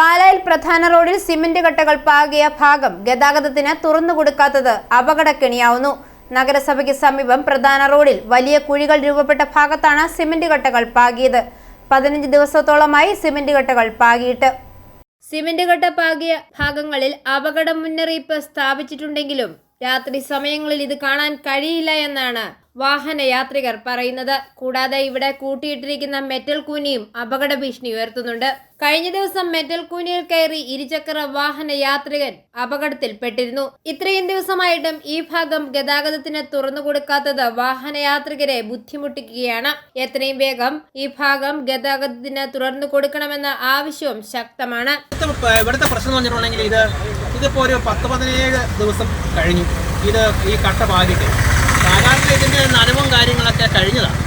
പാലായിൽ പ്രധാന റോഡിൽ സിമന്റ് കട്ടകൾ പാകിയ ഭാഗം ഗതാഗതത്തിന് തുറന്നുകൊടുക്കാത്തത് അപകടക്കെണിയാവുന്നു. നഗരസഭയ്ക്ക് സമീപം പ്രധാന റോഡിൽ വലിയ കുഴികൾ രൂപപ്പെട്ട ഭാഗത്താണ് സിമന്റ് കട്ടകൾ പാകിയത്. പതിനഞ്ച് ദിവസത്തോളമായി സിമന്റ് കട്ടകൾ പാകിയിട്ട്. സിമന്റ് കട്ട പാകിയ ഭാഗങ്ങളിൽ അപകട മുന്നറിയിപ്പ് സ്ഥാപിച്ചിട്ടുണ്ടെങ്കിലും രാത്രി സമയങ്ങളിൽ ഇത് കാണാൻ കഴിയില്ല എന്നാണ് വാഹന യാത്രികർ പറയുന്നത്. കൂടാതെ ഇവിടെ കൂട്ടിയിട്ടിരിക്കുന്ന മെറ്റൽ കൂനിയും അപകട ഭീഷണി ഉയർത്തുന്നുണ്ട്. കഴിഞ്ഞ ദിവസം മെറ്റൽ കൂനിയിൽ കയറി ഇരുചക്ര വാഹന യാത്രികൻ അപകടത്തിൽപ്പെട്ടിരുന്നു. ഇത്രയും ദിവസമായിട്ടും ഈ ഭാഗം ഗതാഗതത്തിന് തുറന്നു കൊടുക്കാത്തത് വാഹനയാത്രികരെ ബുദ്ധിമുട്ടിക്കുകയാണ്. എത്രയും വേഗം ഈ ഭാഗം ഗതാഗതത്തിന് തുറന്നു കൊടുക്കണമെന്ന ആവശ്യവും ശക്തമാണ്. ഇവിടുത്തെ പ്രശ്നം പറഞ്ഞിട്ടുണ്ടെങ്കിൽ ഇത് ഇതിപ്പോ ഒരു പത്ത് പതിനേഴ് ദിവസം കഴിഞ്ഞു. ഇത് ഈ കട്ട പാകിയിട്ട് സാധാരണ ഇതിന്റെ നനവും കാര്യങ്ങളൊക്കെ കഴിഞ്ഞതാണ്.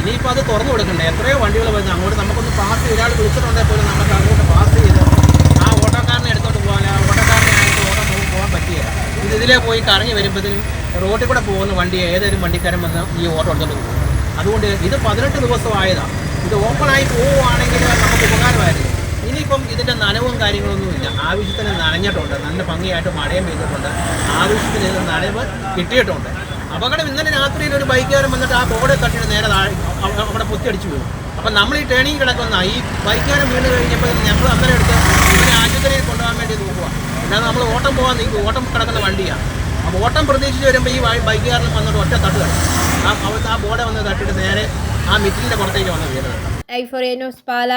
ഇനിയിപ്പോൾ അത് തുറന്നു കൊടുക്കണ്ടേ? എത്രയോ വണ്ടികൾ വരുന്നത് അങ്ങോട്ട് നമുക്കൊന്ന് പാസ് ഒരാൾ വിളിച്ചിട്ടുണ്ടെങ്കിൽ പോലും നമുക്ക് അങ്ങോട്ട് പാസ് ചെയ്ത് ആ ഓട്ടോക്കാരനെ എടുത്തോണ്ട് പോകാൻ ആ ഓട്ടോക്കാരനെ ആയിട്ട് ഓട്ടം പോകാൻ പറ്റിയില്ല ഇത് ഇതിലേ പോയി കറങ്ങി വരുമ്പോഴത്തേനും റോഡിൽ കൂടെ പോകുന്ന വണ്ടി ഏതൊരു വണ്ടിക്കാരൻ വന്ന് ഈ ഓട്ടോ എടുത്തോണ്ട് പോകും. അതുകൊണ്ട് ഇത് പതിനെട്ട് ദിവസമായതാണ്. ഇത് ഓപ്പൺ ആയി പോവുകയാണെങ്കിൽ നമുക്ക് ഉപകാരമായിരുന്നു. ഇനിയിപ്പം ഇതിന്റെ നനവും കാര്യങ്ങളൊന്നുമില്ല ആവശ്യത്തിന് നനഞ്ഞിട്ടുണ്ട്. നല്ല ഭംഗിയായിട്ട് മഴയും പെയ്തിട്ടുണ്ട്. ആവശ്യത്തിന് ഇത് നനവ് കിട്ടിയിട്ടുണ്ട്. അപകടം ഇന്നലെ രാത്രിയിൽ ഒരു ബൈക്കുകാരൻ വന്നിട്ട് ആ ബോർഡ് തട്ടിയിട്ട് നേരെ താഴെ അവ- അവിടെ പൊത്തിയടിച്ചു വീണു. അപ്പം നമ്മൾ ഈ ടേണിങ് കിടക്കുന്ന ഈ ബൈക്കുകാരൻ വീണ് കഴിഞ്ഞപ്പോൾ ഞങ്ങൾ അന്നേരം എടുത്ത് ഇവരെ ആശുപത്രിയിൽ കൊണ്ടുപോകാൻ വേണ്ടി നോക്കുക എന്നാൽ നമ്മൾ ഓട്ടം പോകാൻ നീക്കും ഓട്ടം കിടക്കുന്ന വണ്ടിയാണ് അപ്പോൾ ഓട്ടം പ്രതീക്ഷിച്ച് വരുമ്പോൾ ഈ ബൈക്കുകാരൻ വന്നിട്ട് ഒറ്റ തട്ട് കിടക്കും ആ അവിടുത്തെ ആ ബോർഡ് വന്ന് തട്ടിയിട്ട് നേരെ ആ മിറ്റിന്റെ പുറത്തേക്ക് വന്ന് വീണത്. I for news Pala.